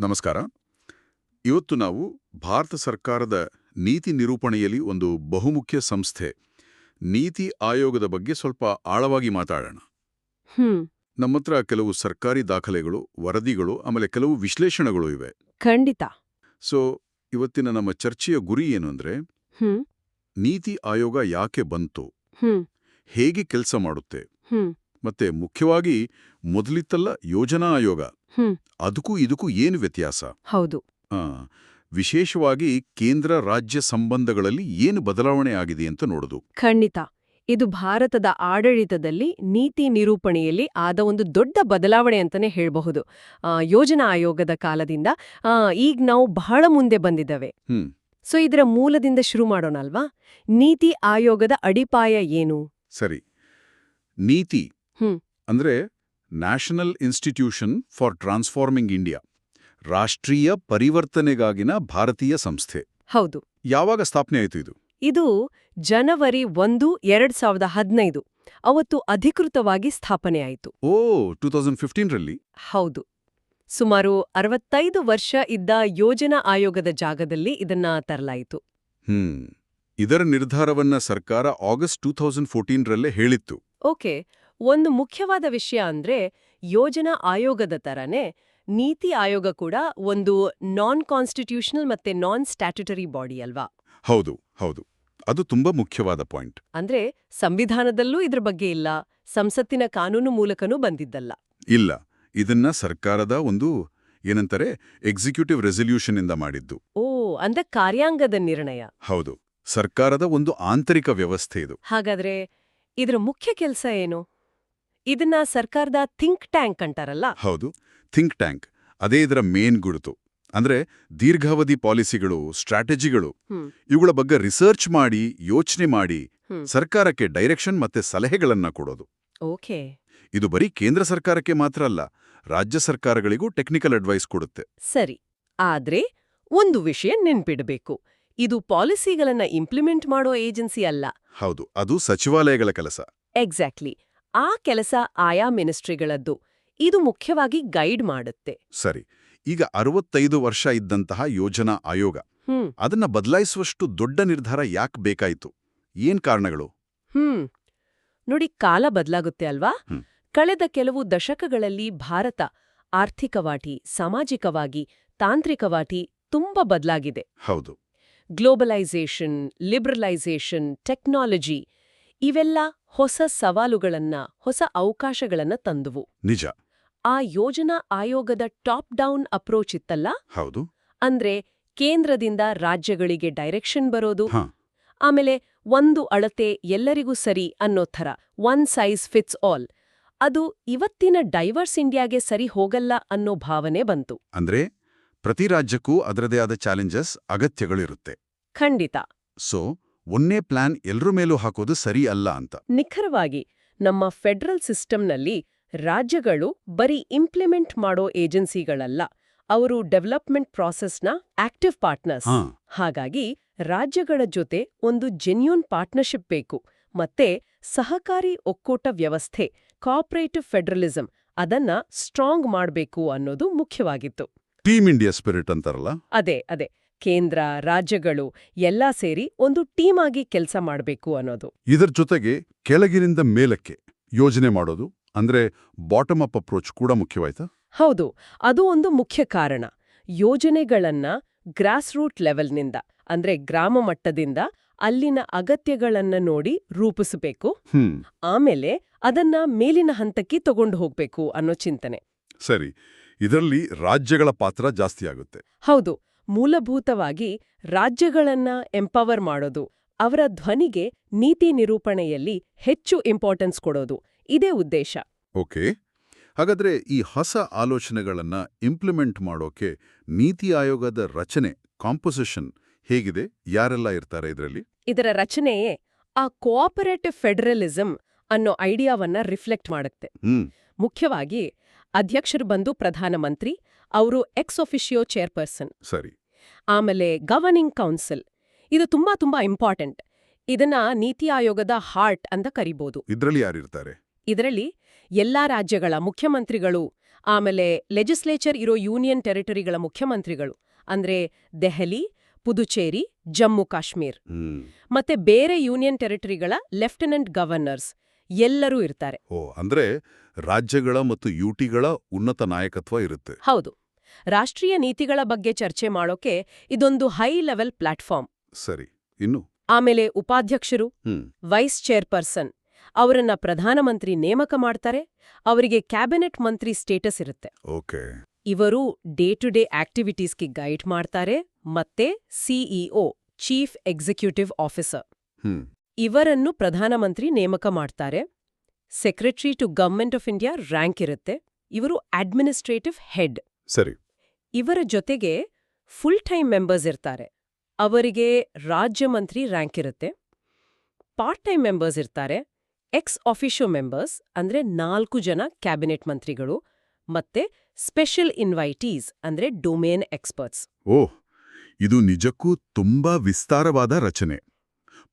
ನಮಸ್ಕಾರ. ಇವತ್ತು ನಾವು ಭಾರತ ಸರ್ಕಾರದ ನೀತಿ ನಿರೂಪಣೆಯಲ್ಲಿ ಒಂದು ಬಹುಮುಖ್ಯ ಸಂಸ್ಥೆ ನೀತಿ ಆಯೋಗದ ಬಗ್ಗೆ ಸ್ವಲ್ಪ ಆಳವಾಗಿ ಮಾತಾಡೋಣ. ಹ್ಮ್. ನಮ್ಮತ್ರ ಕೆಲವು ಸರ್ಕಾರಿ ದಾಖಲೆಗಳು ವರದಿಗಳು ಆಮೇಲೆ ಕೆಲವು ವಿಶ್ಲೇಷಣೆಗಳು ಇವೆ. ಖಂಡಿತ. ಸೊ ಇವತ್ತಿನ ನಮ್ಮ ಚರ್ಚೆಯ ಗುರಿ ಏನು ಅಂದ್ರೆ ನೀತಿ ಆಯೋಗ ಯಾಕೆ ಬಂತು? ಹ್ಮ್. ಹೇಗೆ ಕೆಲಸ ಮಾಡುತ್ತೆ? ಹ್ಮ್. ಮತ್ತೆ ಮುಖ್ಯವಾಗಿ ಮೊದಲಿತ್ತಲ್ಲ ಯೋಜನಾ ಆಯೋಗ. ಅದಕ್ಕೂ ಇದಕ್ಕೂ ಏನು ವ್ಯತ್ಯಾಸ? ಹೌದು. ಆ, ವಿಶೇಷವಾಗಿ ಕೇಂದ್ರ ರಾಜ್ಯ ಸಂಬಂಧಗಳಲ್ಲಿ ಏನು ಬದಲಾವಣೆ ಆಗಿದೆ ಅಂತ ನೋಡೋದು. ಖಂಡಿತ. ಇದು ಭಾರತದ ಆಡಳಿತದಲ್ಲಿ ನೀತಿ ನಿರೂಪಣೆಯಲ್ಲಿ ಆದ ಒಂದು ದೊಡ್ಡ ಬದಲಾವಣೆ ಅಂತಲೇ ಹೇಳಬಹುದು. ಯೋಜನಾ ಆಯೋಗದ ಕಾಲದಿಂದ ಈಗ ನಾವು ಬಹಳ ಮುಂದೆ ಬಂದಿದ್ದೇವೆ. ಸೊ ಇದರ ಮೂಲದಿಂದ ಶುರು ಮಾಡೋಣ ಅಲ್ವಾ? ನೀತಿ ಆಯೋಗದ ಅಡಿಪಾಯ ಏನು? ಸರಿ. ನೀತಿ. ಅಂದ್ರೆ national institution for transforming India ರಾಷ್ಟ್ರೀಯ ಪರಿವರ್ತನೆಗಾಗಿನ ಭಾರತೀಯ ಸಂಸ್ಥೆ. ಹೌದು. ಯಾವಾಗ ಸ್ಥಾಪನೆ ಆಯಿತು ಇದು? ಇದು ಜನವರಿ ಒಂದು ಎರಡ್ ಸಾವಿರದ ಹದಿನೈದು. ಅವತ್ತು ಅಧಿಕೃತವಾಗಿ ಸ್ಥಾಪನೆಯಾಯಿತು ಓ ಟೂ ತೌಸಂಡ್ ಫಿಫ್ಟೀನ್ರಲ್ಲಿ ಹೌದು. ಸುಮಾರು ಅರವತ್ತೈದು ವರ್ಷ ಇದ್ದ ಯೋಜನಾ ಆಯೋಗದ ಜಾಗದಲ್ಲಿ ಇದನ್ನ ತರಲಾಯಿತು. ಹ್ಮ್. ಇದರ ನಿರ್ಧಾರವನ್ನ ಸರ್ಕಾರ ಆಗಸ್ಟ್ ಟೂ ತೌಸಂಡ್ ಫೋರ್ಟೀನ್ರಲ್ಲೇ ಹೇಳಿತ್ತು. ಓಕೆ. ಒಂದು ಮುಖ್ಯವಾದ ವಿಷಯ ಅಂದ್ರೆ ಯೋಜನಾ ಆಯೋಗದ ತರನೇ ನೀತಿ ಆಯೋಗ ಕೂಡ ಒಂದು ನಾನ್ ಕಾನ್ಸ್ಟಿಟ್ಯೂಷನಲ್ ಮತ್ತೆ ನಾನ್ ಸ್ಟ್ಯಾಟ್ಯುಟರಿ ಬಾಡಿ ಅಲ್ವಾ? ಹೌದು ಹೌದು. ಅದು ತುಂಬಾ ಮುಖ್ಯವಾದ ಪಾಯಿಂಟ್ ಅಂದ್ರೆ ಸಂವಿಧಾನದಲ್ಲೂ ಇದ್ರ ಬಗ್ಗೆ ಇಲ್ಲ ಸಂಸತ್ತಿನ ಕಾನೂನು ಮೂಲಕನೂ ಬಂದಿದ್ದಲ್ಲ. ಇಲ್ಲ ಇದನ್ನ ಸರ್ಕಾರದ ಒಂದು ಏನಂತಾರೆ ಎಕ್ಸಿಕ್ಯೂಟಿವ್ ರೆಸಲ್ಯೂಷನ್ ಇಂದ ಮಾಡಿದ್ದು. ಓ ಅಂದ್ರೆ ಕಾರ್ಯಾಂಗದ ನಿರ್ಣಯ. ಹೌದು ಸರ್ಕಾರದ ಒಂದು ಆಂತರಿಕ ವ್ಯವಸ್ಥೆ ಇದು. ಹಾಗಾದ್ರೆ ಇದರ ಮುಖ್ಯ ಕೆಲಸ ಏನು? ಇದನ್ನ ಸರ್ಕಾರದ ಥಿಂಕ್ ಟ್ಯಾಂಕ್ ಅಂತಾರಲ್ಲ ಹೌದು. Think tank. ಅದೇ ಇದರ ಮೇನ್ ಗುರುತು. ಅಂದ್ರೆ ದೀರ್ಘಾವಧಿ ಪಾಲಿಸಿಗಳು ಸ್ಟ್ರಾಟಜಿಗಳು ಇವುಗಳ ಬಗ್ಗೆ ರಿಸರ್ಚ್ ಮಾಡಿ ಯೋಚನೆ ಮಾಡಿ ಸರ್ಕಾರಕ್ಕೆ ಡೈರೆಕ್ಷನ್ ಮತ್ತೆ ಸಲಹೆಗಳನ್ನ ಕೊಡೋದು. ಓಕೆ. ಇದು ಬರೀ ಕೇಂದ್ರ ಸರ್ಕಾರಕ್ಕೆ ಮಾತ್ರ ಅಲ್ಲ ರಾಜ್ಯ ಸರ್ಕಾರಗಳಿಗೂ ಟೆಕ್ನಿಕಲ್ ಅಡ್ವೈಸ್ ಕೊಡುತ್ತೆ. ಸರಿ. ಆದ್ರೆ ಒಂದು ವಿಷಯ ನೆನ್ಪಿಡಬೇಕು. ಇದು ಪಾಲಿಸಿಗಳನ್ನ ಇಂಪ್ಲಿಮೆಂಟ್ ಮಾಡೋ ಏಜೆನ್ಸಿ ಅಲ್ಲ. ಹೌದು. ಅದು ಸಚಿವಾಲಯಗಳ ಕೆಲಸ. ಎಕ್ಸಾಕ್ಟ್ಲಿ. ಆ ಕೆಲಸ ಆಯಾ ಮಿನಿಸ್ಟ್ರಿಗಳದ್ದು. ಇದು ಮುಖ್ಯವಾಗಿ ಗೈಡ್ ಮಾಡುತ್ತೆ. ಸರಿ. ಈಗ ಅರವತ್ತೈದು ವರ್ಷ ಇದ್ದಂತಹ ಯೋಜನಾ ಆಯೋಗ ಅದನ್ನ ಬದಲಾಯಿಸುವಷ್ಟು ದೊಡ್ಡ ನಿರ್ಧಾರ ಯಾಕೆ ಬೇಕಾಯಿತು? ಏನ್ ಕಾರಣಗಳು? ಹ್ಮ್. ನೋಡಿ ಕಾಲ ಬದಲಾಗುತ್ತೆ ಅಲ್ವಾ? ಕಳೆದ ಕೆಲವು ದಶಕಗಳಲ್ಲಿ ಭಾರತ ಆರ್ಥಿಕವಾಗಿ ಸಾಮಾಜಿಕವಾಗಿ ತಾಂತ್ರಿಕವಾಗಿ ತುಂಬಾ ಬದಲಾಗಿದೆ. ಹೌದು. ಗ್ಲೋಬಲೈಸೇಷನ್ ಲಿಬ್ರಲೈಸೇಷನ್ ಟೆಕ್ನಾಲಜಿ ಇವೆಲ್ಲ ಹೊಸ ಸವಾಲುಗಳನ್ನ ಹೊಸ ಅವಕಾಶಗಳನ್ನ ತಂದುವು. ನಿಜ. ಆ ಯೋಜನಾ ಆಯೋಗದ ಟಾಪ್ ಡೌನ್ ಅಪ್ರೋಚ್ ಇತ್ತಲ್ಲ? ಹೌದು. ಅಂದ್ರೆ ಕೇಂದ್ರದಿಂದ ರಾಜ್ಯಗಳಿಗೆ ಡೈರೆಕ್ಷನ್ ಬರೋದು? ಆಮೇಲೆ ಒಂದು ಅಳತೆ ಎಲ್ಲರಿಗೂ ಸರಿ ಅನ್ನೋ ಥರ ಒನ್ ಸೈಜ್ ಫಿಟ್ಸ್ ಆಲ್. ಅದು ಇವತ್ತಿನ ಡೈವರ್ಸ್ ಇಂಡಿಯಾಗೆ ಸರಿ ಹೋಗಲ್ಲ ಅನ್ನೋ ಭಾವನೆ ಬಂತು. ಅಂದ್ರೆ ಪ್ರತಿ ರಾಜ್ಯಕ್ಕೂ ಅದರದೇ ಆದ ಚಾಲೆಂಜಸ್ ಅಗತ್ಯಗಳಿರುತ್ತೆ ಖಂಡಿತ. ಸೊ ಒಂದೇ ಪ್ಲಾನ್ ಎಲ್ರ ಮೇಲೂ ಹಾಕೋದು ಸರಿ ಅಲ್ಲ ಅಂತ. ನಿಖರವಾಗಿ ನಮ್ಮ ಫೆಡರಲ್ ಸಿಸ್ಟಮ್ನಲ್ಲಿ ರಾಜ್ಯಗಳು ಬರೀ ಇಂಪ್ಲಿಮೆಂಟ್ ಮಾಡೋ ಏಜೆನ್ಸಿಗಳಲ್ಲ ಅವರು ಡೆವಲಪ್ಮೆಂಟ್ ಪ್ರಾಸೆಸ್ನ ಆಕ್ಟಿವ್ ಪಾರ್ಟ್ನರ್ಸ್. ಹಾಗಾಗಿ ರಾಜ್ಯಗಳ ಜೊತೆ ಒಂದು ಜೆನ್ಯೂನ್ ಪಾರ್ಟ್ನರ್ಶಿಪ್ ಬೇಕು ಮತ್ತೆ ಸಹಕಾರಿ ಒಕ್ಕೂಟ ವ್ಯವಸ್ಥೆ ಕಾಪರೇಟಿವ್ ಫೆಡರಲಿಸಂ ಅದನ್ನ ಸ್ಟ್ರಾಂಗ್ ಮಾಡಬೇಕು ಅನ್ನೋದು ಮುಖ್ಯವಾಗಿತ್ತು. ಟೀಮ್ ಇಂಡಿಯಾ ಸ್ಪಿರಿಟ್ ಅಂತಾರಲ್ಲ? ಅದೇ ಅದೇ. ಕೇಂದ್ರ ರಾಜ್ಯಗಳು ಎಲ್ಲ ಸೇರಿ ಒಂದು ಟೀಮ್ ಆಗಿ ಕೆಲಸ ಮಾಡಬೇಕು ಅನ್ನೋದು. ಇದರ ಜೊತೆಗೆ ಕೆಳಗಿನಿಂದ ಮೇಲಕ್ಕೆ ಯೋಜನೆ ಮಾಡೋದು ಅಂದ್ರೆ ಬಾಟಮ್ ಅಪ್ ಅಪ್ರೋಚ್ ಕೂಡ ಮುಖ್ಯವಾಯ್ತಾ? ಹೌದು ಅದು ಒಂದು ಮುಖ್ಯ ಕಾರಣ. ಯೋಜನೆಗಳನ್ನ ಗ್ರಾಸ್ ರೂಟ್ ಲೆವೆಲ್ನಿಂದ ಅಂದ್ರೆ ಗ್ರಾಮ ಮಟ್ಟದಿಂದ ಅಲ್ಲಿನ ಅಗತ್ಯಗಳನ್ನ ನೋಡಿ ರೂಪಿಸಬೇಕು ಆಮೇಲೆ ಅದನ್ನ ಮೇಲಿನ ಹಂತಕ್ಕೆ ತಗೊಂಡು ಹೋಗ್ಬೇಕು ಅನ್ನೋ ಚಿಂತನೆ. ಸರಿ ಇದರಲ್ಲಿ ರಾಜ್ಯಗಳ ಪಾತ್ರ ಜಾಸ್ತಿ ಆಗುತ್ತೆ. ಹೌದು ಮೂಲಭೂತವಾಗಿ ರಾಜ್ಯಗಳನ್ನ ಎಂಪವರ್ ಮಾಡೋದು ಅವರ ಧ್ವನಿಗೆ ನೀತಿ ನಿರೂಪಣೆಯಲ್ಲಿ ಹೆಚ್ಚು ಇಂಪಾರ್ಟೆನ್ಸ್ ಕೊಡೋದು ಇದೇ ಉದ್ದೇಶ. ಓಕೆ. ಹಾಗಾದ್ರೆ ಈ ಹೊಸ ಆಲೋಚನೆಗಳನ್ನ ಇಂಪ್ಲಿಮೆಂಟ್ ಮಾಡೋಕೆ ನೀತಿ ಆಯೋಗದ ರಚನೆ ಕಾಂಪೋಸಿಷನ್ ಹೇಗಿದೆ? ಯಾರೆಲ್ಲ ಇರ್ತಾರೆ ಇದರಲ್ಲಿ? ಇದರ ರಚನೆಯೇ ಆ ಕೋಆಪರೇಟಿವ್ ಫೆಡರಲಿಸಂ ಅನ್ನೋ ಐಡಿಯಾವನ್ನ ರಿಫ್ಲೆಕ್ಟ್ ಮಾಡುತ್ತೆ. ಮುಖ್ಯವಾಗಿ ಅಧ್ಯಕ್ಷರು ಬಂದು ಪ್ರಧಾನಮಂತ್ರಿ ಅವರು ಎಕ್ಸ್ ಒಫಿಷಿಯೋ ಚೇರ್ಪರ್ಸನ್ ಸರಿ. ಆಮೇಲೆ ಗವರ್ನಿಂಗ್ ಕೌನ್ಸಿಲ್ ಇದು ತುಂಬಾ ತುಂಬಾ ಇಂಪಾರ್ಟೆಂಟ್ ಇದನ್ನ ನೀತಿ ಆಯೋಗದ ಹಾರ್ಟ್ ಅಂತ ಕರಿಬಹುದು ಇದರಲ್ಲಿ ಯಾರಿರ್ತಾರೆ? ಇದರಲ್ಲಿ ಎಲ್ಲಾ ರಾಜ್ಯಗಳ ಮುಖ್ಯಮಂತ್ರಿಗಳು ಆಮೇಲೆ ಲೆಜಿಸ್ಲೇಚರ್ ಇರೋ ಯೂನಿಯನ್ ಟೆರಿಟರಿಗಳ ಮುಖ್ಯಮಂತ್ರಿಗಳು ಅಂದ್ರೆ ದೆಹಲಿ ಪುದುಚೇರಿ ಜಮ್ಮು ಕಾಶ್ಮೀರ್. ಮತ್ತೆ ಬೇರೆ ಯೂನಿಯನ್ ಟೆರಿಟರಿಗಳ ಲೆಫ್ಟಿನೆಂಟ್ ಗವರ್ನರ್ಸ್ ಎಲ್ಲರೂ ಇರ್ತಾರೆ. ಓ ಅಂದ್ರೆ ರಾಜ್ಯಗಳ ಮತ್ತು ಯುಟಿಗಳ ಉನ್ನತ ನಾಯಕತ್ವ ಇರುತ್ತೆ. ಹೌದು. ರಾಷ್ಟ್ರೀಯ ನೀತಿಗಳ ಬಗ್ಗೆ ಚರ್ಚೆ ಮಾಡೋಕೆ ಇದೊಂದು ಹೈ ಲೆವೆಲ್ ಪ್ಲಾಟ್ಫಾರ್ಮ್. ಸರಿ ಇನ್ನು? ಆಮೇಲೆ ಉಪಾಧ್ಯಕ್ಷರು ವೈಸ್ ಚೇರ್ಪರ್ಸನ್ ಅವರನ್ನ ಪ್ರಧಾನಮಂತ್ರಿ ನೇಮಕ ಮಾಡ್ತಾರೆ ಅವರಿಗೆ ಕ್ಯಾಬಿನೆಟ್ ಮಂತ್ರಿ ಸ್ಟೇಟಸ್ ಇರುತ್ತೆ. ಓಕೆ. ಇವರು ಡೇ ಟು ಡೇ ಆಕ್ಟಿವಿಟೀಸ್ಗೆ ಗೈಡ್ ಮಾಡ್ತಾರೆ ಮತ್ತೆ ಸಿಇಒ ಚೀಫ್ ಎಕ್ಸಿಕ್ಯೂಟಿವ್ ಆಫೀಸರ್. ಇವರನ್ನು ಪ್ರಧಾನಮಂತ್ರಿ ನೇಮಕ ಮಾಡ್ತಾರೆ. Secretary to government of India rank ಇರುತ್ತೆ. ಇವರು ಅಡ್ಮಿನಿಸ್ಟ್ರೇಟಿವ್ ಹೆಡ್ ಸರಿ. ಇವರ ಜೊತೆಗೆ ಫುಲ್ ಟೈಮ್ ಮೆಂಬರ್ಸ್ ಇರ್ತಾರೆ. ಅವರಿಗೆ ರಾಜ್ಯ ಮಂತ್ರಿ ರ್ಯಾಂಕ್ ಇರುತ್ತೆ. ಪಾರ್ಟ್ ಟೈಮ್ ಮೆಂಬರ್ಸ್ ಇರ್ತಾರೆ. ಎಕ್ಸ್ ಆಫಿಷಿಯೋ ಮೆಂಬರ್ಸ್ ಅಂದ್ರೆ ನಾಲ್ಕು ಜನ ಕ್ಯಾಬಿನೆಟ್ ಮಂತ್ರಿಗಳು ಮತ್ತೆ ಸ್ಪೆಷಲ್ ಇನ್ವೈಟೀಸ್ ಅಂದ್ರೆ ಡೊಮೇನ್ ಎಕ್ಸ್ಪರ್ಟ್ಸ್ ಓಹ್ ಇದು ನಿಜಕ್ಕೂ ತುಂಬಾ ವಿಸ್ತಾರವಾದ ರಚನೆ.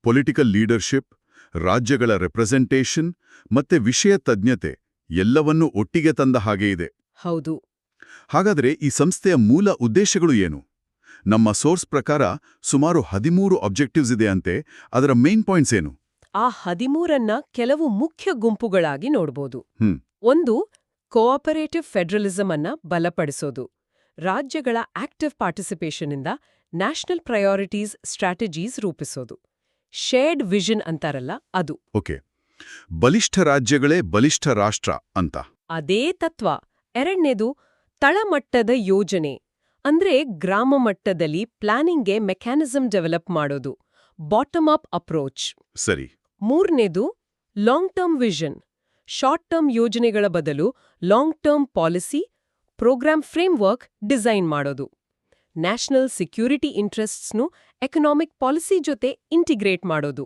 ಪೊಲಿಟಿಕಲ್ ಲೀಡರ್ಶಿಪ್ ರಾಜ್ಯಗಳ ರೆಪ್ರೆಸೆಂಟೇಷನ್ ಮತ್ತೆ ವಿಷಯ ತಜ್ಞತೆ ಎಲ್ಲವನ್ನೂ ಒಟ್ಟಿಗೆ ತಂದ ಹಾಗೆ ಇದೆ. ಹೌದು. ಹಾಗಾದ್ರೆ ಈ ಸಂಸ್ಥೆಯ ಮೂಲ ಉದ್ದೇಶಗಳು ಏನು? ನಮ್ಮ ಸೋರ್ಸ್ ಪ್ರಕಾರ ಸುಮಾರು ಹದಿಮೂರು ಅಬ್ಜೆಕ್ಟಿವ್ಸ್ ಇದೆ ಅಂತೆ ಅದರ ಮೇನ್ ಪಾಯಿಂಟ್ಸ್ ಏನು? ಆ ಹದಿಮೂರನ್ನ ಕೆಲವು ಮುಖ್ಯ ಗುಂಪುಗಳಾಗಿ ನೋಡ್ಬೋದು. ಹ್ಮ್. ಒಂದು ಕೋಆಪರೇಟಿವ್ ಫೆಡರಲಿಸಂ ಅನ್ನ ಬಲಪಡಿಸೋದು. ರಾಜ್ಯಗಳ ಆಕ್ಟಿವ್ ಪಾರ್ಟಿಸಿಪೇಷನ್ನಿಂದ ನ್ಯಾಷನಲ್ ಪ್ರಯಾರಿಟೀಸ್ ಸ್ಟ್ರಾಟಜೀಸ್ ರೂಪಿಸೋದು. ಶೇರ್ಡ್ ವಿಷನ್ ಅಂತಾರಲ್ಲ ಅದು. ಓಕೆ. ಬಲಿಷ್ಠ ರಾಜ್ಯಗಳೇ ಬಲಿಷ್ಠ ರಾಷ್ಟ್ರ ಅಂತ. ಅದೇ ತತ್ವ. ಎರಡನೇದು ತಳಮಟ್ಟದ ಯೋಜನೆ. ಅಂದ್ರೆ ಗ್ರಾಮ ಮಟ್ಟದಲ್ಲಿ ಪ್ಲಾನಿಂಗ್ಗೆ ಮೆಕ್ಯಾನಿಸಂ ಡೆವಲಪ್ ಮಾಡೋದು. Bottom up approach. ಸರಿ. ಮೂರನೇದು long term vision. Short term ಯೋಜನೆಗಳ ಬದಲು long term policy programme framework design ಮಾಡೋದು. ನ್ಯಾಷನಲ್ ಸೆಕ್ಯೂರಿಟಿ ಇಂಟ್ರೆಸ್ಟ್ಸ್ನು ಎಕನಾಮಿಕ್ ಪಾಲಿಸಿ ಜೊತೆ ಇಂಟಿಗ್ರೇಟ್ ಮಾಡೋದು.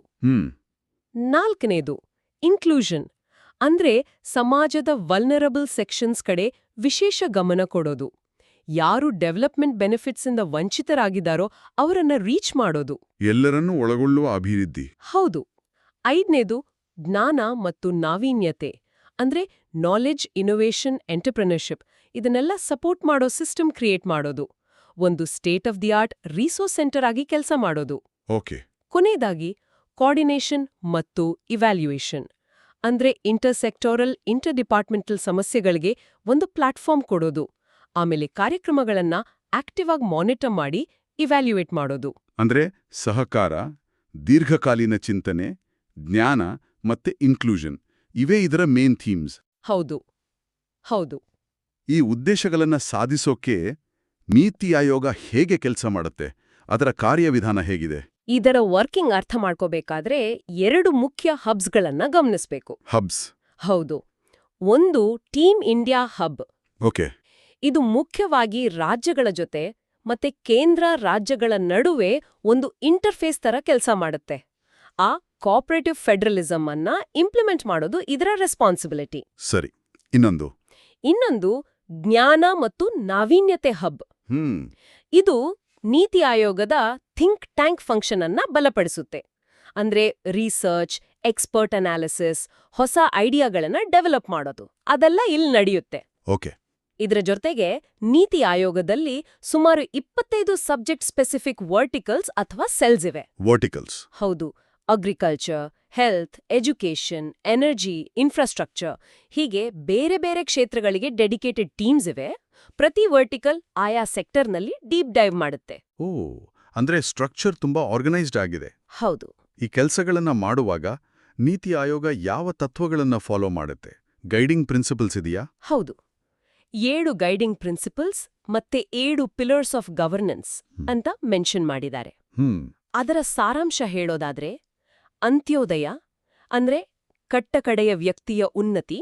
ನಾಲ್ಕನೇದು ಇನ್ಕ್ಲೂಷನ್. ಅಂದ್ರೆ ಸಮಾಜದ ವಲ್ನರಬಲ್ ಸೆಕ್ಷನ್ಸ್ ಕಡೆ ವಿಶೇಷ ಗಮನ ಕೊಡೋದು. ಯಾರು ಡೆವಲಪ್ಮೆಂಟ್ ಬೆನಿಫಿಟ್ಸಿಂದ ವಂಚಿತರಾಗಿದ್ದಾರೋ ಅವರನ್ನ ರೀಚ್ ಮಾಡೋದು. ಎಲ್ಲರನ್ನೂ ಒಳಗೊಳ್ಳುವ ಅಭಿವೃದ್ಧಿ. ಹೌದು. ಐದನೇದು ಜ್ಞಾನ ಮತ್ತು ನಾವೀನ್ಯತೆ. ಅಂದ್ರೆ ನಾಲೆಡ್ಜ್ ಇನೋವೇಷನ್ ಎಂಟರ್ಪ್ರಿನರ್ಶಿಪ್ ಇದನ್ನೆಲ್ಲ ಸಪೋರ್ಟ್ ಮಾಡೋ ಸಿಸ್ಟಮ್ ಕ್ರಿಯೇಟ್ ಮಾಡೋದು. ಒಂದು state of the art resource centre ಆಗಿ ಕೆಲಸ ಮಾಡೋದು. ಓಕೆ. ಕೊನೆಯದಾಗಿ ಕೋರ್ಡಿನೇಷನ್ ಮತ್ತು ಇವ್ಯಾಲ್ಯೂಯೇಷನ್. ಅಂದ್ರೆ ಇಂಟರ್ಸೆಕ್ಟೋರಲ್ ಇಂಟರ್ ಡಿಪಾರ್ಟ್ಮೆಂಟಲ್ ಸಮಸ್ಯೆಗಳಿಗೆ ಒಂದು ಪ್ಲಾಟ್ಫಾರ್ಮ್ ಕೊಡೋದು. ಆಮೇಲೆ ಕಾರ್ಯಕ್ರಮಗಳನ್ನ ಆಕ್ಟಿವ್ ಆಗಿ ಮಾನಿಟರ್ ಮಾಡಿ ಇವ್ಯಾಲ್ಯೂಯೇಟ್ ಮಾಡೋದು. ಅಂದ್ರೆ ಸಹಕಾರ ದೀರ್ಘಕಾಲೀನ ಚಿಂತನೆ ಜ್ಞಾನ ಮತ್ತೆ ಇನ್ಕ್ಲೂಷನ್ ಇವೇ ಇದರ ಮೇನ್ ಥೀಮ್ಸ್ ಹೌದು. ಹೌದು. ಈ ಉದ್ದೇಶಗಳನ್ನ ಸಾಧಿಸೋಕೆ ನೀತಿ ಆಯೋಗ ಹೇಗೆ ಕೆಲಸ ಮಾಡುತ್ತೆ? ಅದರ ಕಾರ್ಯವಿಧಾನ ಹೇಗಿದೆ? ಇದರ ವರ್ಕಿಂಗ್ ಅರ್ಥ ಮಾಡ್ಕೋಬೇಕಾದ್ರೆ ಎರಡು ಮುಖ್ಯ ಹಬ್ಸ್ಗಳನ್ನ ಗಮನಿಸಬೇಕು. ಹಬ್ಸ್. ಹೌದು. ಒಂದು ಟೀಮ್ ಇಂಡಿಯಾ ಹಬ್. ಓಕೆ. ಇದು ಮುಖ್ಯವಾಗಿ ರಾಜ್ಯಗಳ ಜೊತೆ ಮತ್ತೆ ಕೇಂದ್ರ ರಾಜ್ಯಗಳ ನಡುವೆ ಒಂದು ಇಂಟರ್ಫೇಸ್ ತರ ಕೆಲಸ ಮಾಡುತ್ತೆ. ಆ ಕೋಆಪರೇಟಿವ್ ಫೆಡರಲಿಸಂ ಅನ್ನ ಇಂಪ್ಲಿಮೆಂಟ್ ಮಾಡೋದು ಇದರ ರೆಸ್ಪಾನ್ಸಿಬಿಲಿಟಿ ಸರಿ. ಇನ್ನೊಂದು. ಇನ್ನೊಂದು ಜ್ಞಾನ ಮತ್ತು ನಾವೀನ್ಯತೆ ಹಬ್. ಇದು ನೀತಿ ಆಯೋಗದ ಥಿಂಕ್ ಟ್ಯಾಂಕ್ ಫಂಕ್ಷನ್ ಅನ್ನ ಬಲಪಡಿಸುತ್ತೆ. ಅಂದ್ರೆ ರಿಸರ್ಚ್ ಎಕ್ಸ್ಪರ್ಟ್ ಅನಾಲಿಸಿಸ್ ಹೊಸ ಐಡಿಯಾಗಳನ್ನ ಡೆವಲಪ್ ಮಾಡೋದು. ಅದೆಲ್ಲ ಇಲ್ಲಿ ನಡೆಯುತ್ತೆ. ಓಕೆ. ಇದರ ಜೊತೆಗೆ ನೀತಿ ಆಯೋಗದಲ್ಲಿ ಸುಮಾರು ಇಪ್ಪತ್ತೈದು ಸಬ್ಜೆಕ್ಟ್ ಸ್ಪೆಸಿಫಿಕ್ ವರ್ಟಿಕಲ್ಸ್ ಅಥವಾ ಸೆಲ್ಸ್ ಇವೆ. ವರ್ಟಿಕಲ್ಸ್. ಹೌದು. Agriculture health education energy infrastructure ಹೀಗೆ ಬೇರೆ ಬೇರೆ ಕ್ಷೇತ್ರಗಳಿಗೆ ಡೆಡಿಕೇಟೆಡ್ ಟೀಮ್ಸ್ ಇವೆ. ಪ್ರತಿ ವರ್ಟಿಕಲ್ ಆಯಾ ಸೆಕ್ಟರ್ನಲ್ಲಿ ಡೀಪ್ ಡೈವ್ ಮಾಡುತ್ತೆ. ಓ ಅಂದ್ರೆ ಸ್ಟ್ರಕ್ಚರ್ ತುಂಬಾ ಆರ್ಗನೈಸ್ಡ್ ಆಗಿದೆ. ಹೌದು. ಈ ಕೆಲಸಗಳನ್ನ ಮಾಡುವಾಗ ನೀತಿ ಆಯೋಗ ಯಾವ ತತ್ವಗಳನ್ನ ಫಾಲೋ ಮಾಡುತ್ತೆ? ಗೈಡಿಂಗ್ ಪ್ರಿನ್ಸಿಪಲ್ಸ್ ಇದೆಯಾ? ಹೌದು. ಏಳು ಗೈಡಿಂಗ್ ಪ್ರಿನ್ಸಿಪಲ್ಸ್ ಮತ್ತೆ ಏಳು ಪಿಲರ್ಸ್ ಆಫ್ ಗವರ್ನೆನ್ಸ್ ಅಂತ ಮೆನ್ಷನ್ ಮಾಡಿದ್ದಾರೆ. ಅದರ ಸಾರಾಂಶ ಹೇಳೋದಾದ್ರೆ ಅಂತ್ಯೋದಯ ಅಂದ್ರೆ ಕಟ್ಟಕಡೆಯ ವ್ಯಕ್ತಿಯ ಉನ್ನತಿ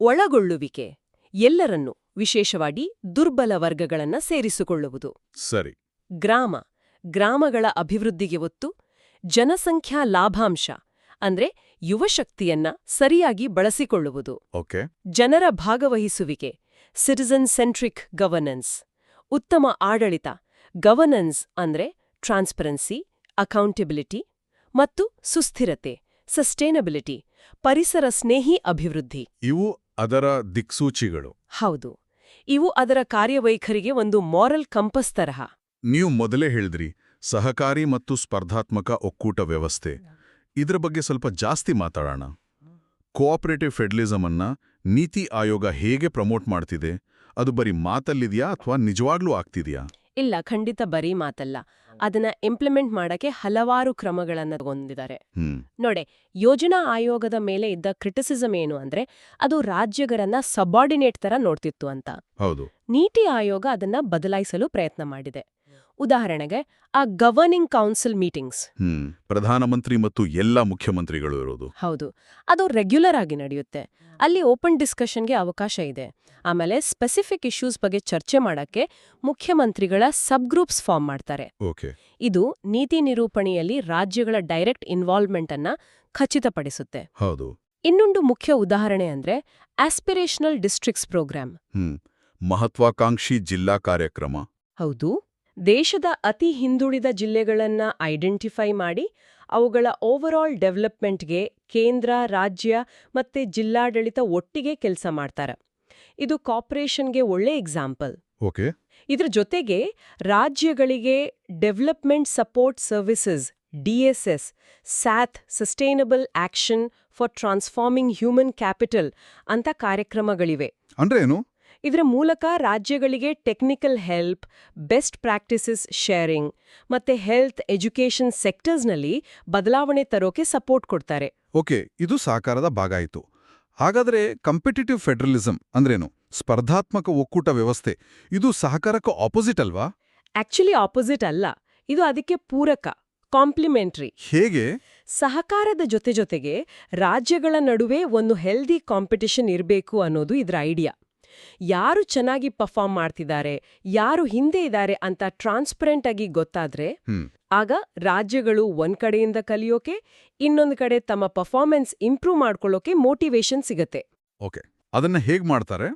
ಒಳಗೊಳ್ಳುವಿಕೆ ಎಲ್ಲರನ್ನೂ ವಿಶೇಷವಾಗಿ ದುರ್ಬಲ ವರ್ಗಗಳನ್ನ ಸೇರಿಸಿಕೊಳ್ಳುವುದು. ಸರಿ. ಗ್ರಾಮ ಗ್ರಾಮಗಳ ಅಭಿವೃದ್ಧಿಗೆ ಒತ್ತು ಜನಸಂಖ್ಯಾ ಲಾಭಾಂಶ ಅಂದ್ರೆ ಯುವಶಕ್ತಿಯನ್ನ ಸರಿಯಾಗಿ ಬಳಸಿಕೊಳ್ಳುವುದು. ಓಕೆ. ಜನರ ಭಾಗವಹಿಸುವಿಕೆ ಸಿಟಿಸನ್ ಸೆಂಟ್ರಿಕ್ ಗವರ್ನೆನ್ಸ್ ಉತ್ತಮ ಆಡಳಿತ ಗವರ್ನೆನ್ಸ್ ಅಂದ್ರೆ ಟ್ರಾನ್ಸ್ಪರೆನ್ಸಿ ಅಕೌಂಟೆಬಿಲಿಟಿ ಮತ್ತು ಸುಸ್ಥಿರತೆ ಸಸ್ಟೇನಬಿಲಿಟಿ ಪರಿಸರ ಸ್ನೇಹಿ ಅಭಿವೃದ್ಧಿ. ಇವು ಅದರ ದಿಕ್ಸೂಚಿಗಳು. ಹೌದು. ಇವು ಅದರ ಕಾರ್ಯವೈಖರಿಗೆ ಒಂದು ಮಾರಲ್ ಕಂಪಸ್ ತರಹ. ನೀವು ಮೊದಲೇ ಹೇಳಿದ್ರಿ ಸಹಕಾರಿ ಮತ್ತು ಸ್ಪರ್ಧಾತ್ಮಕ ಒಕ್ಕೂಟ ವ್ಯವಸ್ಥೆ. ಇದರ ಬಗ್ಗೆ ಸ್ವಲ್ಪ ಜಾಸ್ತಿ ಮಾತಾಡೋಣ. ಕೋಆಪರೇಟಿವ್ ಫೆಡರಲಿಸಮ್ ಅನ್ನ ನೀತಿ ಆಯೋಗ ಹೇಗೆ ಪ್ರಮೋಟ್ ಮಾಡ್ತಿದೆ? ಅದು ಬರೀ ಮಾತಲ್ಲಿದೆಯಾ ಅಥವಾ ನಿಜವಾಗ್ಲೂ ಆಗ್ತಿದೆಯಾ? ಇಲ್ಲ ಖಂಡಿತ ಬರೀ ಮಾತಲ್ಲ. ಅದನ್ನ ಇಂಪ್ಲಿಮೆಂಟ್ ಮಾಡಕ್ಕೆ ಹಲವಾರು ಕ್ರಮಗಳನ್ನು ತಗೊಂಡಿದ್ದಾರೆ. ನೋಡಿ ನೋಡೆ ಯೋಜನಾ ಆಯೋಗದ ಮೇಲೆ ಇದ್ದ ಕ್ರಿಟಿಸಿಸಮ್ ಏನು ಅಂದ್ರೆ ಅದು ರಾಜ್ಯಗಳನ್ನ ಸಬಾರ್ಡಿನೇಟ್ ತರ ನೋಡ್ತಿತ್ತು ಅಂತ. ಹೌದು. ನೀತಿ ಆಯೋಗ ಅದನ್ನ ಬದಲಾಯಿಸಲು ಪ್ರಯತ್ನ ಮಾಡಿದೆ. ಉದಾಹರಣೆಗೆ ಆ ಗವರ್ನಿಂಗ್ ಕೌನ್ಸಿಲ್ ಮೀಟಿಂಗ್ಸ್ ಹ್ಮ್ ಪ್ರಧಾನಮಂತ್ರಿ ಮತ್ತು ಎಲ್ಲ ಮುಖ್ಯಮಂತ್ರಿಗಳು ಇರೋದು. ಹೌದು ಅದು ರೆಗ್ಯುಲರ್ ಆಗಿ ನಡೆಯುತ್ತೆ. ಅಲ್ಲಿ ಓಪನ್ ಡಿಸ್ಕಷನ್ಗೆ ಅವಕಾಶ ಇದೆ. ಆಮೇಲೆ ಸ್ಪೆಸಿಫಿಕ್ ಇಶ್ಯೂಸ್ ಬಗ್ಗೆ ಚರ್ಚೆ ಮಾಡಕ್ಕೆ ಮುಖ್ಯಮಂತ್ರಿಗಳ ಸಬ್ ಗ್ರೂಪ್ಸ್ ಫಾರ್ಮ್ ಮಾಡ್ತಾರೆ. ಓಕೆ. ಇದು ನೀತಿ ನಿರೂಪಣೆಯಲ್ಲಿ ರಾಜ್ಯಗಳ ಡೈರೆಕ್ಟ್ ಇನ್ವಾಲ್ವ್ಮೆಂಟ್ ಅನ್ನ ಖಚಿತಪಡಿಸುತ್ತೆ. ಹೌದು. ಇನ್ನೊಂದು ಮುಖ್ಯ ಉದಾಹರಣೆ ಅಂದ್ರೆ ಆಸ್ಪಿರೇಷನಲ್ ಡಿಸ್ಟ್ರಿಕ್ಟ್ಸ್ ಪ್ರೋಗ್ರಾಂ ಮಹತ್ವಾಕಾಂಕ್ಷಿ ಜಿಲ್ಲಾ ಕಾರ್ಯಕ್ರಮ. ಹೌದು. ದೇಶದ ಅತಿ ಹಿಂದುಳಿದ ಜಿಲ್ಲೆಗಳನ್ನ ಐಡೆಂಟಿಫೈ ಮಾಡಿ ಅವುಗಳ ಓವರಾಲ್ ಡೆವಲಪ್ಮೆಂಟ್ಗೆ ಕೇಂದ್ರ ರಾಜ್ಯ ಮತ್ತೆ ಜಿಲ್ಲಾಡಳಿತ ಒಟ್ಟಿಗೆ ಕೆಲಸ ಮಾಡ್ತಾರೆ. ಇದು ಕಾಪರೇಷನ್ಗೆ ಒಳ್ಳೆ ಎಕ್ಸಾಂಪಲ್ ಓಕೆ. ಇದರ ಜೊತೆಗೆ ರಾಜ್ಯಗಳಿಗೆ development support services DSS SATH sustainable action for transforming human capital ಅಂತ ಕಾರ್ಯಕ್ರಮಗಳಿವೆ. ಅಂದ್ರೆ ಏನು? ಇದರ ಮೂಲಕ ರಾಜ್ಯಗಳಿಗೆ technical help best practices sharing ಮತ್ತೆ ಹೆಲ್ತ್ ಎಜುಕೇಷನ್ ಸೆಕ್ಟರ್ಸ್ನಲ್ಲಿ ಬದಲಾವಣೆ ತರೋಕೆ ಸಪೋರ್ಟ್ ಕೊಡ್ತಾರೆ. ಓಕೆ ಇದು ಸಾಕಾರದ ಭಾಗ ಆಯಿತು. ಹಾಗಾದ್ರೆ ಕಂಪಿಟೇಟಿವ್ ಫೆಡರಲಿಸಂ ಅಂದ್ರೇನು? ಸ್ಪರ್ಧಾತ್ಮಕ ಒಕ್ಕೂಟ ವ್ಯವಸ್ಥೆ ಇದು ಸಹಕಾರಕ್ಕೆ ಆಪೋಸಿಟ್ ಅಲ್ವಾ? ಆಕ್ಚುಲಿ ಆಪೋಸಿಟ್ ಅಲ್ಲ ಇದು ಅದಕ್ಕೆ ಪೂರಕ ಕಾಂಪ್ಲಿಮೆಂಟ್ರಿ ಹೇಗೆ? ಸಹಕಾರದ ಜೊತೆ ಜೊತೆಗೆ ರಾಜ್ಯಗಳ ನಡುವೆ ಒಂದು ಹೆಲ್ದಿ ಕಾಂಪಿಟಿಷನ್ ಇರಬೇಕು ಅನ್ನೋದು ಇದರ ಐಡಿಯಾ ಯಾರು ಚೆನ್ನಾಗಿ ಪರ್ಫಾರ್ಮ್ ಮಾಡ್ತಿದ್ದಾರೆ ಯಾರು ಹಿಂದೆ ಇದ್ದಾರೆ ಅಂತ ಟ್ರಾನ್ಸ್ಪರೆಂಟ್ ಆಗಿ ಗೊತ್ತಾದ್ರೆ ಆಗ ರಾಜ್ಯಗಳು ಒಂದ್ ಕಡೆಯಿಂದ ಕಲಿಯೋಕೆ ಇನ್ನೊಂದು ಕಡೆ ತಮ್ಮ ಪರ್ಫಾರ್ಮೆನ್ಸ್ ಇಂಪ್ರೂವ್ ಮಾಡ್ಕೊಳ್ಳೋಕೆ ಮೋಟಿವೇಶನ್ ಸಿಗತ್ತೆ. ಓಕೆ ಅದನ್ನ ಹೇಗ್ ಮಾಡ್ತಾರೆ?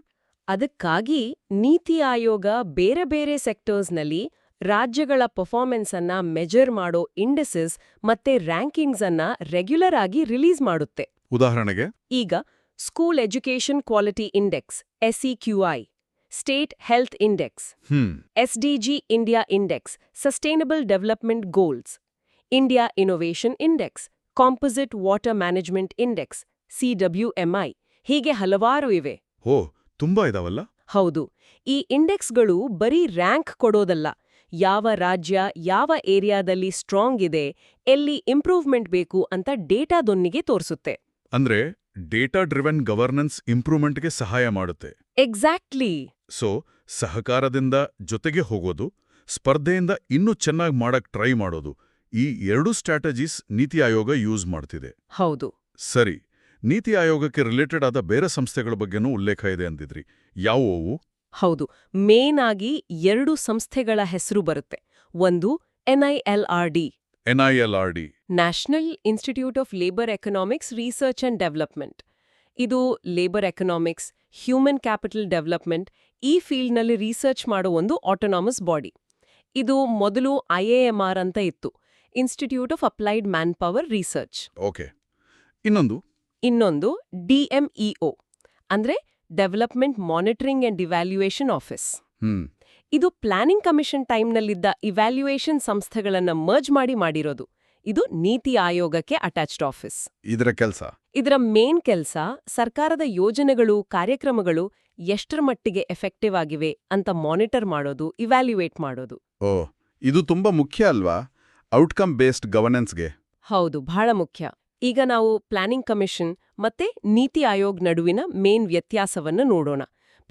ಅದಕ್ಕಾಗಿ ನೀತಿ ಆಯೋಗ ಬೇರೆ ಬೇರೆ ಸೆಕ್ಟರ್ಸ್ನಲ್ಲಿ ರಾಜ್ಯಗಳ ಪರ್ಫಾರ್ಮೆನ್ಸ್ ಅನ್ನ ಮೆಜರ್ ಮಾಡೋ ಇಂಡೆಸಸ್ ಮತ್ತೆ ರ್ಯಾಂಕಿಂಗ್ಸ್ ಅನ್ನ ರೆಗ್ಯುಲರ್ ಆಗಿ ರಿಲೀಸ್ ಮಾಡುತ್ತೆ. ಉದಾಹರಣೆಗೆ? ಈಗ school education quality index SEQI. State health index SDG India index sustainable development goals India innovation index composite water management index CWMI. ಹೀಗೆ ಹಲವಾರು ಇವೆ. ಓ ತುಂಬಾ ಇದಾವಲ್ಲ? ಹೌದು. ಈ ಇಂಡೆಕ್ಸ್ಗಳು ಬರೀ ರ್ಯಾಂಕ್ ಕೊಡೋದಲ್ಲ. ಯಾವ ರಾಜ್ಯ ಯಾವ ಏರಿಯಾದಲ್ಲಿ ಸ್ಟ್ರಾಂಗ್ ಇದೆ ಎಲ್ಲಿ ಇಂಪ್ರೂವ್ಮೆಂಟ್ ಬೇಕು ಅಂತ ಡೇಟಾದೊಂದಿಗೆ ತೋರಿಸುತ್ತೆ. ಅಂದ್ರೆ ಡೇಟಾ ಡ್ರಿವೆನ್ ಗವರ್ನೆನ್ಸ್ ಇಂಪ್ರೂವ್ಮೆಂಟ್ಗೆ ಸಹಾಯ ಮಾಡುತ್ತೆ. ಎಕ್ಸಾಕ್ಟ್ಲಿ. ಸೊ ಸಹಕಾರದಿಂದ ಜೊತೆಗೆ ಹೋಗೋದು ಸ್ಪರ್ಧೆಯಿಂದ ಇನ್ನೂ ಚೆನ್ನಾಗಿ ಮಾಡಕ್ ಟ್ರೈ ಮಾಡೋದು ಈ ಎರಡೂ ಸ್ಟ್ರಾಟಜೀಸ್ ನೀತಿ ಆಯೋಗ ಯೂಸ್ ಮಾಡ್ತಿದೆ. ಹೌದು. ಸರಿ ನೀತಿ ಆಯೋಗಕ್ಕೆ ರಿಲೇಟೆಡ್ ಆದ ಬೇರೆ ಸಂಸ್ಥೆಗಳ ಬಗ್ಗೆನೂ ಉಲ್ಲೇಖ ಇದೆ ಅಂದಿದ್ರಿ. ಯಾವುವು? ಹೌದು ಮೇನ್ ಆಗಿ ಎರಡು ಸಂಸ್ಥೆಗಳ ಹೆಸರು ಬರುತ್ತೆ. ಒಂದು NILERD. NILERD national institute of labour economics research and development ಇದು labour economics human capital development ಈ ಫೀಲ್ಡ್ನಲ್ಲಿ ರಿಸರ್ಚ್ ಮಾಡೋ ಒಂದು ಆಟೋನಾಮಸ್ ಬಾಡಿ ಇದು ಮೊದಲು ಐಎಎಂಆರ್ ಅಂತ ಇತ್ತು. Institute of applied manpower research okay. ಇನ್ನೊಂದು? ಇನ್ನೊಂದು ಡಿಎಂಇಒ ಅಂದ್ರೆ development monitoring and evaluation office ಇದು ಪ್ಲಾನಿಂಗ್ ಕಮಿಷನ್ ಟೈಮ್ನಲ್ಲಿದ್ದ ಇವ್ಯಾಲ್ಯೂಯೇಷನ್ ಸಂಸ್ಥೆಗಳನ್ನ ಮರ್ಜ್ ಮಾಡಿ ಮಾಡಿರೋದು. ಇದು ನೀತಿ ಆಯೋಗಕ್ಕೆ ಅಟ್ಯಾಚ್ಡ್ ಆಫೀಸ್. ಇದರ ಕೆಲಸ? ಇದರ ಮೇನ್ ಕೆಲಸ ಸರ್ಕಾರದ ಯೋಜನೆಗಳು ಕಾರ್ಯಕ್ರಮಗಳು ಎಷ್ಟರ ಮಟ್ಟಿಗೆ ಎಫೆಕ್ಟಿವ್ ಆಗಿವೆ ಅಂತ ಮಾನಿಟರ್ ಮಾಡೋದು ಇವ್ಯಾಲ್ಯೂಯೇಟ್ ಮಾಡೋದು. ಓ ಇದು ತುಂಬಾ ಮುಖ್ಯ ಅಲ್ವಾ? ಔಟ್ಕಮ್ ಬೇಸ್ಡ್ ಗವರ್ನೆನ್ಸ್ಗೆ. ಹೌದು ಬಹಳ ಮುಖ್ಯ. ಈಗ ನಾವು ಪ್ಲಾನಿಂಗ್ ಕಮಿಷನ್ ಮತ್ತೆ ನೀತಿ ಆಯೋಗ್ ನಡುವಿನ ಮೇನ್ ವ್ಯತ್ಯಾಸವನ್ನು ನೋಡೋಣ.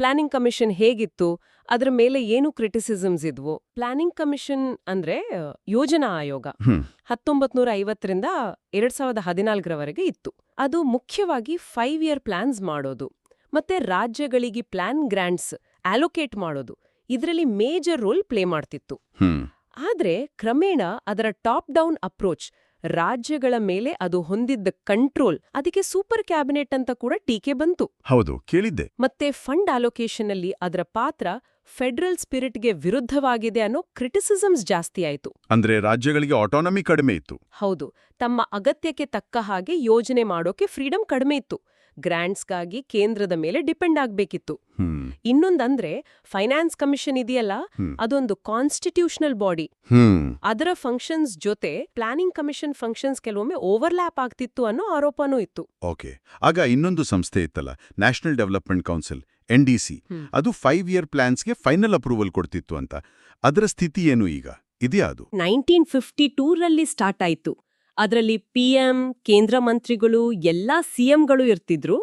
ಪ್ಲಾನಿಂಗ್ ಕಮಿಷನ್ ಹೇಗಿತ್ತು ಅದರ ಮೇಲೆ ಏನು ಕ್ರಿಟಿಸಿಸಮ್ಸ್ ಇದ್ವು? ಪ್ಲಾನಿಂಗ್ ಕಮಿಷನ್ ಅಂದ್ರೆ ಯೋಜನಾ ಆಯೋಗ. ಹತ್ತೊಂಬತ್ ನೂರ ಐವತ್ತರಿಂದ ಎರಡ್ ಸಾವಿರದ ಹದಿನಾಲ್ಕರವರೆಗೆ ಇತ್ತು. ಅದು ಮುಖ್ಯವಾಗಿ ಫೈವ್ ಇಯರ್ ಪ್ಲಾನ್ಸ್ ಮಾಡೋದು. ಮತ್ತೆ ರಾಜ್ಯಗಳಿಗೆ ಪ್ಲಾನ್ ಗ್ರಾಂಟ್ಸ್ ಅಲೋಕೇಟ್ ಮಾಡೋದು. ಇದರಲ್ಲಿ ಮೇಜರ್ ರೋಲ್ ಪ್ಲೇ ಮಾಡ್ತಿತ್ತು. ಆದ್ರೆ ಕ್ರಮೇಣ ಅದರ ಟಾಪ್ ಡೌನ್ ಅಪ್ರೋಚ್ ರಾಜ್ಯಗಳ ಮೇಲೆ ಅದು ಹೊಂದಿದ್ದ ಕಂಟ್ರೋಲ್ ಅದಕ್ಕೆ ಸೂಪರ್ ಕ್ಯಾಬಿನೆಟ್ ಅಂತ ಕೂಡ ಟೀಕೆ ಬಂತು. ಹೌದು ಕೇಳಿದ್ದೆ. ಮತ್ತೆ ಫಂಡ್ ಅಲೋಕೇಶನ್ ಅಲ್ಲಿ ಅದರ ಪಾತ್ರ ಫೆಡರಲ್ ಸ್ಪಿರಿಟ್ಗೆ ವಿರುದ್ಧವಾಗಿದೆ ಅನ್ನೋ ಕ್ರಿಟಿಸಿಸಮ್ಸ್ ಜಾಸ್ತಿ ಆಯಿತು. ಅಂದ್ರೆ ರಾಜ್ಯಗಳಿಗೆ ಆಟೋನಮಿ ಕಡಿಮೆ ಇತ್ತು. ಹೌದು ತಮ್ಮ ಅಗತ್ಯಕ್ಕೆ ತಕ್ಕ ಹಾಗೆ ಯೋಜನೆ ಮಾಡೋಕೆ ಫ್ರೀಡಂ ಕಡಿಮೆ ಇತ್ತು. ಗ್ರಾಂಟ್ಸ್ಗಾಗಿ ಕೇಂದ್ರದ ಮೇಲೆ ಡಿಪೆಂಡ್ ಆಗಬೇಕಿತ್ತು. ಇನ್ನೊಂದಂದ್ರೆ ಫೈನಾನ್ಸ್ ಕಮಿಷನ್ ಇದೆಯಲ್ಲ ಅದೊಂದು ಕಾನ್ಸ್ಟಿಟ್ಯೂಷನಲ್ ಬಾಡಿ. ಅದರ ಫಂಕ್ಷನ್ಸ್ ಜೊತೆ ಪ್ಲಾನಿಂಗ್ ಕಮಿಷನ್ ಫಂಕ್ಷನ್ಸ್ ಕೆಲವೊಮ್ಮೆ ಓವರ್ಲ್ಯಾಪ್ ಆಗ್ತಿತ್ತು ಅನ್ನೋ ಆರೋಪನೂ ಇತ್ತು. ಓಕೆ. ಆಗ ಇನ್ನೊಂದು ಸಂಸ್ಥೆ ಇತ್ತಲ್ಲ national development council N D C. ಅದು ಫೈವ್ ಇಯರ್ ಪ್ಲಾನ್ಸ್ಗೆ ಫೈನಲ್ ಅಪ್ರೂವಲ್ ಕೊಡ್ತಿತ್ತು ಅಂತ. ಅದರ ಸ್ಥಿತಿ ಏನು ಈಗ? ಇದೆಯಾ ಅದು? ನೈನ್ಟೀನ್ ಫಿಫ್ಟಿ ಟೂರಲ್ಲಿ ಸ್ಟಾರ್ಟ್ ಆಯ್ತು. ಅದರಲ್ಲಿ ಪಿಎಂ ಕೇಂದ್ರ ಮಂತ್ರಿಗಳು ಎಲ್ಲಾ ಸಿಎಂಗಳು ಇರ್ತಿದ್ರು.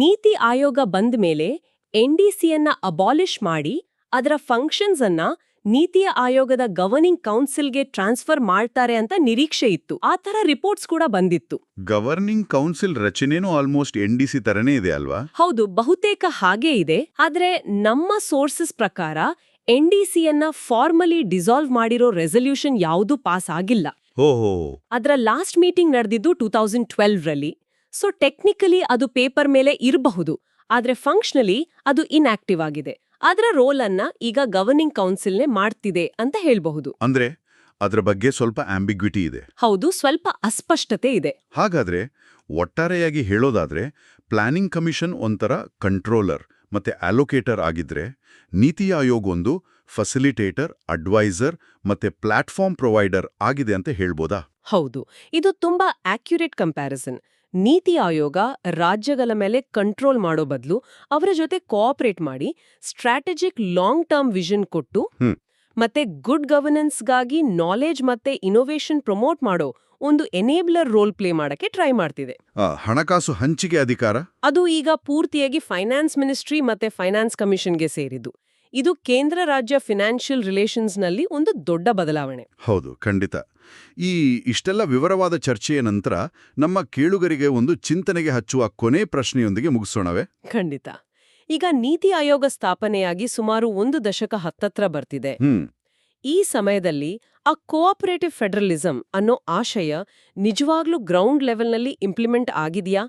ನೀತಿ ಆಯೋಗ ಬಂದ ಮೇಲೆ ಅನ್ನ ಅಬಾಲಿಷ್ ಮಾಡಿ ಅದರ ಫಂಕ್ಷನ್ಸ್ ಅನ್ನ ನೀತಿ ಆಯೋಗದ ಗವರ್ನಿಂಗ್ ಕೌನ್ಸಿಲ್ಗೆ ಟ್ರಾನ್ಸ್ಫರ್ ಮಾಡ್ತಾರೆ ಅಂತ ನಿರೀಕ್ಷೆ ಇತ್ತು. ಆ ತರ ರಿಪೋರ್ಟ್ಸ್ ಕೂಡ ಬಂದಿತ್ತು. ಗವರ್ನಿಂಗ್ ಕೌನ್ಸಿಲ್ ರಚನೆನೂ ಆಲ್ಮೋಸ್ಟ್ ಎನ್ ಡಿ ಸಿ ತರನೇ ಇದೆ ಅಲ್ವಾ? ಹೌದು ಬಹುತೇಕ ಹಾಗೇ ಇದೆ. ಆದ್ರೆ ನಮ್ಮ ಸೋರ್ಸಸ್ ಪ್ರಕಾರ ಎನ್ಡಿಸಿಯನ್ನ ಫಾರ್ಮಲಿ ಡಿಸಾಲ್ವ್ ಮಾಡಿರೋ ರೆಸಲ್ಯೂಷನ್ ಯಾವುದೂ ಪಾಸ್ ಆಗಿಲ್ಲ. ಓಹೋ ಅದರ ಲಾಸ್ಟ್ ಮೀಟಿಂಗ್ ನಡೆದಿದ್ದು ಟೂ ತೌಸಂಡ್ ಟ್ವೆಲ್ವ್ ರಲ್ಲಿ ಸೊ ಟೆಕ್ನಿಕಲಿ ಅದು ಪೇಪರ್ ಮೇಲೆ ಇರಬಹುದು ಆದ್ರೆ ಫಂಕ್ಷನಲಿ ಅದು ಇನ್ಆಕ್ಟಿವ್ ಆಗಿದೆ. ಅದರ ರೋಲ್ ಅನ್ನ ಈಗ ಗವರ್ನಿಂಗ್ ಕೌನ್ಸಿಲ್ನೇ ಮಾಡ್ತಿದೆ ಅಂತ ಹೇಳಬಹುದು. ಅಂದ್ರೆ ಅದರ ಬಗ್ಗೆ ಸ್ವಲ್ಪ ಆಂಬಿಗ್ವಿಟಿ ಇದೆ. ಹೌದು ಸ್ವಲ್ಪ ಅಸ್ಪಷ್ಟತೆ ಇದೆ. ಹಾಗಾದ್ರೆ ಒಟ್ಟಾರೆಯಾಗಿ ಹೇಳೋದಾದ್ರೆ ಪ್ಲಾನಿಂಗ್ ಕಮಿಷನ್ ಒಂಥರ ಕಂಟ್ರೋಲರ್ ಮತ್ತೆ ಅಲೋಕೇಟರ್ ಆಗಿದ್ರೆ ನೀತಿ ಆಯೋಗ ಒಂದು ಫಸಿಲಿಟೇಟರ್ ಅಡ್ವೈಸರ್ ಮತ್ತೆ ಪ್ಲಾಟ್ಫಾರ್ಮ್ ಪ್ರೊವೈಡರ್ ಆಗಿದೆ ಅಂತ ಹೇಳ್ಬೋದಾ? ಹೌದು. ಇದು ತುಂಬಾ ಆಕ್ಯುರೇಟ್ ಕಂಪ್ಯಾರಿಸನ್ ನೀತಿ ಆಯೋಗ ರಾಜ್ಯಗಳ ಮೇಲೆ ಕಂಟ್ರೋಲ್ ಮಾಡೋ ಬದಲು ಅವರ ಜೊತೆ ಕೋಆಪರೇಟ್ ಮಾಡಿ ಸ್ಟ್ರಾಟಜಿಕ್ ಲಾಂಗ್ ಟರ್ಮ್ ವಿಷನ್ ಕೊಟ್ಟು. ಮತ್ತೆ ಗುಡ್ ಗವರ್ನೆನ್ಸ್ಗಾಗಿ ನಾಲೆಜ್ ಮತ್ತೆ ಇನೋವೇಷನ್ ಪ್ರಮೋಟ್ ಮಾಡೋ ಒಂದು ಎನೇಬ್ಲರ್ ರೋಲ್ ಪ್ಲೇ ಮಾಡಕ್ಕೆ ಟ್ರೈ ಮಾಡ್ತಿದೆ. ಹಣಕಾಸು ಹಂಚಿಕೆ ಅಧಿಕಾರ? ಅದು ಈಗ ಪೂರ್ತಿಯಾಗಿ ಫೈನಾನ್ಸ್ ಮಿನಿಸ್ಟ್ರಿ ಮತ್ತೆ ಫೈನಾನ್ಸ್ ಕಮಿಷನ್ಗೆ ಸೇರಿದ್ದು. ಇದು ಕೇಂದ್ರ ರಾಜ್ಯ ಫಿನಾನ್ಷಿಯಲ್ ರಿಲೇಷನ್ಸ್ನಲ್ಲಿ ಒಂದು ದೊಡ್ಡ ಬದಲಾವಣೆ. ಹೌದು ಖಂಡಿತ. ಈ ಇಷ್ಟೆಲ್ಲ ವಿವರವಾದ ಚರ್ಚೆಯ ನಂತರ ನಮ್ಮ ಕೇಳುಗರಿಗೆ ಒಂದು ಚಿಂತನೆಗೆ ಹಚ್ಚುವ ಕೊನೆ ಪ್ರಶ್ನೆಯೊಂದಿಗೆ ಮುಗಿಸೋಣವೆ. ಖಂಡಿತ. ಈಗ ನೀತಿ ಆಯೋಗ ಸ್ಥಾಪನೆಯಾಗಿ ಸುಮಾರು ಒಂದು ದಶಕ ಹತ್ತತ್ರ ಬರ್ತಿದೆ. ಹ್ಮ್. ಈ ಸಮಯದಲ್ಲಿ ಆ ಕೋಆಪರೇಟಿವ್ ಫೆಡರಲಿಸಂ ಅನ್ನೋ ಆಶಯ ನಿಜವಾಗ್ಲೂ ಗ್ರೌಂಡ್ ಲೆವೆಲ್ನಲ್ಲಿ ಇಂಪ್ಲಿಮೆಂಟ್ ಆಗಿದೆಯಾ?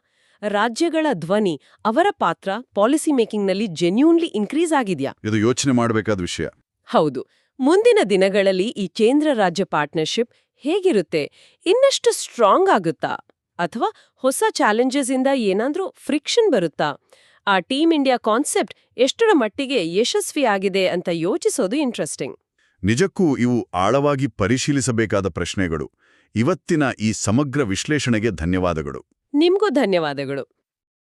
ರಾಜ್ಯಗಳ ಧ್ವನಿ ಅವರ ಪಾತ್ರ ಪಾಲಿಸಿ ಮೇಕಿಂಗ್ನಲ್ಲಿ ಜೆನ್ಯೂನ್ಲಿ ಇನ್ಕ್ರೀಸ್ ಆಗಿದೆಯಾ? ಇದು ಯೋಚನೆ ಮಾಡಬೇಕಾದ ವಿಷಯ. ಹೌದು. ಮುಂದಿನ ದಿನಗಳಲ್ಲಿ ಈ ಕೇಂದ್ರ ರಾಜ್ಯ ಪಾರ್ಟ್ನರ್ಶಿಪ್ ಹೇಗಿರುತ್ತೆ? ಇನ್ನಷ್ಟು ಸ್ಟ್ರಾಂಗ್ ಆಗುತ್ತಾ? ಅಥವಾ ಹೊಸ ಚಾಲೆಂಜಸ್ ಇಂದ ಏನಾದ್ರೂ ಫ್ರಿಕ್ಷನ್ ಬರುತ್ತಾ? ಆ ಟೀಮ್ ಇಂಡಿಯಾ ಕಾನ್ಸೆಪ್ಟ್ ಎಷ್ಟರ ಮಟ್ಟಿಗೆ ಯಶಸ್ವಿಯಾಗಿದೆ ಅಂತ ಯೋಚಿಸೋದು ಇಂಟ್ರೆಸ್ಟಿಂಗ್ ನಿಜಕ್ಕೂ ಇವು ಆಳವಾಗಿ ಪರಿಶೀಲಿಸಬೇಕಾದ ಪ್ರಶ್ನೆಗಳು. ಇವತ್ತಿನ ಈ ಸಮಗ್ರ ವಿಶ್ಲೇಷಣೆಗೆ ಧನ್ಯವಾದಗಳು. ನಿಮ್ಗೂ ಧನ್ಯವಾದಗಳು.